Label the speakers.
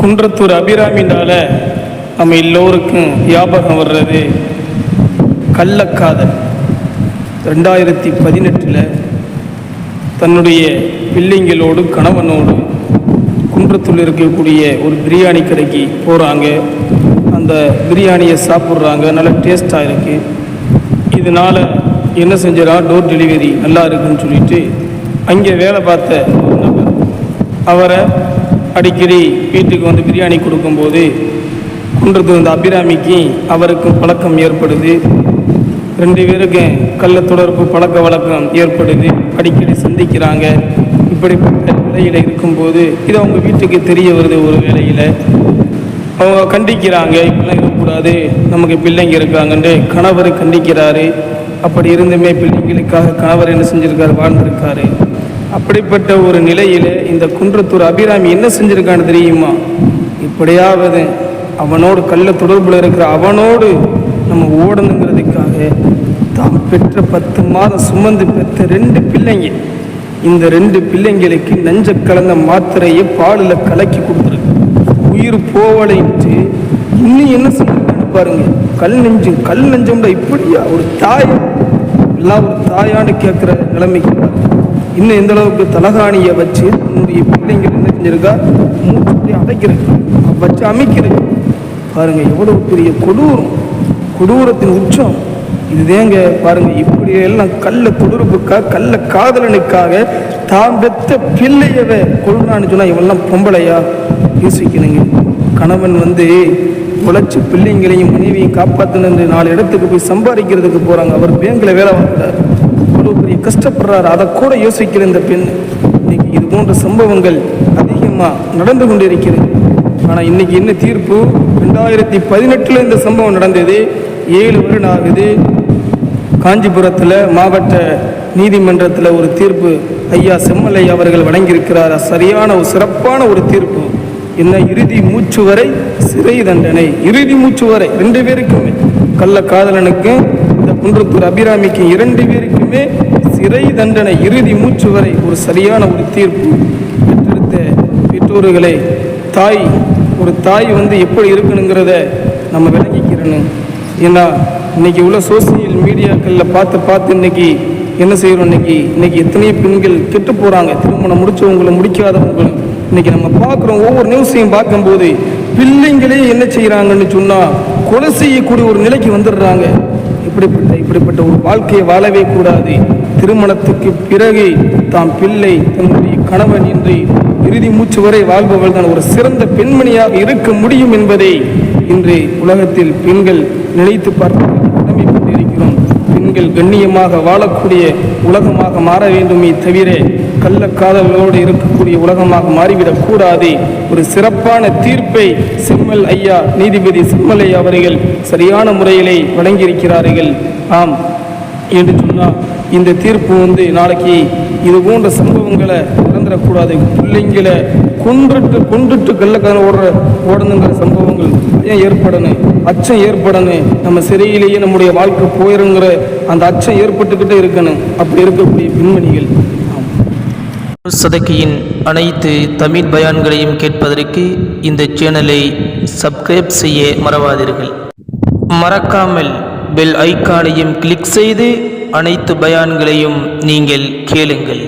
Speaker 1: குன்றத்தூர் அபிராமினால நம்ம எல்லோருக்கும் ஞாபகம் வர்றது கள்ளக்காதல். ரெண்டாயிரத்தி பதினெட்டில் தன்னுடைய பிள்ளைங்களோடு கணவனோடு குன்றத்தூர் இருக்கக்கூடிய ஒரு பிரியாணி கடைக்கு போகிறாங்க அந்த பிரியாணியை சாப்பிட்றாங்க. நல்ல டேஸ்ட்டாக இருக்குது இதனால் என்ன செஞ்சிடா டோர் டெலிவரி நல்லா இருக்குன்னு சொல்லிட்டு அங்கே வேலை பார்த்த ஒரு நபர். அவரை அடிக்கடி வீட்டுக்கு வந்து பிரியாணி கொடுக்கும்போது குன்றத்து வந்த அபிராமிக்கு அவருக்கும் பழக்கம் ஏற்படுது. ரெண்டு பேருக்கும் கள்ள தொடர்பு பழக்க வழக்கம் ஏற்படுது. அடிக்கடி சந்திக்கிறாங்க. இப்படிப்பட்ட நிலையில் இருக்கும்போது இது அவங்க வீட்டுக்கு தெரிய வருது ஒரு வேளையில். அவங்க கண்டிக்கிறாங்க இப்படிலாம் இருக்கக்கூடாது. நமக்கு பிள்ளைங்க இருக்காங்கன்ட்டு கணவர் கண்டிக்கிறாரு. அப்படி இருந்துமே பிள்ளைங்களுக்காக கணவர் என்ன செஞ்சுருக்காரு? வாழ்ந்திருக்காரு. அப்படிப்பட்ட ஒரு நிலையில் இந்த குன்றத்தூர் அபிராமி என்ன செஞ்சுருக்கான்னு தெரியுமா? இப்படியாவது அவனோடு கள்ள தொடர்பில் இருக்கிற அவனோடு நம்ம ஓடணுங்கிறதுக்காக தான் பெற்ற பத்து மாதம் சுமந்து பெற்ற ரெண்டு பிள்ளைங்க. இந்த ரெண்டு பிள்ளைங்களுக்கு நஞ்ச கலந்த மாத்திரையை பாலில் கலக்கி கொடுத்துருக்கு. உயிர் போவலைன்ட்டு இன்னும் என்ன சொல்லிருக்கான்னு பாருங்க. கல் நெஞ்சு கல் நெஞ்சம்டா இப்படியா? ஒரு தாய் எல்லாம் ஒரு தாயான்னு கேட்குற நிலைமைக்கு இன்னும் எந்த அளவுக்கு தலகாணியை வச்சு தன்னுடைய பிள்ளைங்கள் என்ன செஞ்சிருக்கா? மூச்சு அடைக்கிறது. வச்சு அமைக்கிறது. பாருங்க எவ்வளோ பெரிய கொடூரம். கொடூரத்தின் உச்சம். இதுதேங்க பாருங்க இப்படி எல்லாம் கள்ள தொடர்புக்காக கள்ள காதலனுக்காக தாம் பெத்த பிள்ளையவ கொள்றான்னு சொன்னால் இவெல்லாம் பொம்பளையா? யோசிக்கணுங்க. கணவன் வந்து உழைச்சி பிள்ளைங்களையும் மனைவியும் காப்பாற்றணுன்னு நாலு இடத்துக்கு போய் சம்பாதிக்கிறதுக்கு போகிறாங்க அவர் பேங்கில் வேலை பார்க்குறாரு இவ்வளவு பெரிய கஷ்டப்படுறாரு. அதை கூட யோசிக்கிற இந்த பெண். இன்னைக்கு இது போன்ற சம்பவங்கள் அதிகமாக நடந்து கொண்டிருக்கிறது. ஆனால் இன்னைக்கு என்ன தீர்ப்பு? ரெண்டாயிரத்தி பதினெட்டில் இந்த சம்பவம் நடந்தது. ஏழு வருடம் ஆகுது. காஞ்சிபுரத்தில் மாவட்ட நீதிமன்றத்தில் ஒரு தீர்ப்பு ஐயா செம்மலை அவர்கள் வழங்கியிருக்கிறார்? சரியான ஒரு சிறப்பான ஒரு தீர்ப்பு. என்ன இறுதி மூச்சு வரை சிறை தண்டனை. இறுதி மூச்சு வரை ரெண்டு பேருக்குமே. கள்ள காதலனுக்கும் இந்த குன்றத்தூர் அபிராமிக்கு இரண்டு பேருக்குமே சிறை தண்டனை இறுதி மூச்சு வரை ஒரு சரியான ஒரு தீர்ப்பு பெற்றெடுத்த பெற்றோர்களை தாய் ஒரு தாய் வந்து எப்படி இருக்கணுங்கிறத நம்ம விளங்கிக்கிறணும். ஏன்னா இன்னைக்கு உள்ள சோசியல் மீடியாக்களில் பார்த்து பார்த்து இன்னைக்கு என்ன செய்கிறோம் இன்னைக்கு இன்னைக்கு எத்தனையோ பெண்கள் கெட்டு போகிறாங்க திருமணம் முடித்தவங்களும் முடிக்காதவங்களும். இன்னைக்கு நம்ம பார்க்குறோம் ஒவ்வொரு நியூஸையும் பார்க்கும்போது பிள்ளைங்களே என்ன செய்கிறாங்கன்னு சொன்னால் கொலை செய்யக்கூடிய ஒரு நிலைக்கு வந்துடுறாங்க. இப்படிப்பட்ட இப்படிப்பட்ட ஒரு வாழ்க்கையை வாழவே கூடாது. திருமணத்துக்கு பிறகு தாம் பிள்ளை தன்னுடைய கணவன் இன்றி இறுதி மூச்சு வரை வாழ்பவள் தான் ஒரு சிறந்த பெண்மணியாக இருக்க முடியும் என்பதை இன்று உலகத்தில் பெண்கள் நினைத்து பார்க்க கடமைப்பட்டிருக்கிறோம். பெண்கள் கண்ணியமாக வாழக்கூடிய உலகமாக மாற வேண்டுமே தவிர கள்ளக்காதலோடு இருக்கக்கூடிய உலகமாக மாறிவிடக் கூடாது. ஒரு சிறப்பான தீர்ப்பை செம்மல் ஐயா நீதிபதி செம்மல் ஐயா அவர்கள் சரியான முறையிலே வழங்கியிருக்கிறார்கள். ஆம். என்று சொன்னால் இந்த தீர்ப்பு வந்து நாளைக்கு இது போன்ற சம்பவங்களை நடந்துடக்கூடாது பிள்ளைங்களை கொன்றுட்டு கொன்றுட்டு கள்ளக்கான ஓடுற ஓடணுங்கிற சம்பவங்கள் ஏன் ஏற்படணும்? அச்சம் ஏற்படணும். நம்ம சிறையிலேயே நம்முடைய வாழ்க்கை போயிருங்கிற அந்த அச்சம் ஏற்பட்டுக்கிட்டே இருக்கணும். அப்படி இருக்கக்கூடிய பெண்மணிகள்
Speaker 2: சதக்கியின் அனைத்து தமிழ் பயான்களையும் கேட்பதற்கு இந்த சேனலை சப்ஸ்கிரைப் செய்ய மறவாதீர்கள். மறக்காமல் பெல் ஐக்கானையும் கிளிக் செய்து அனைத்து பயான்களையும் நீங்கள் கேளுங்கள்.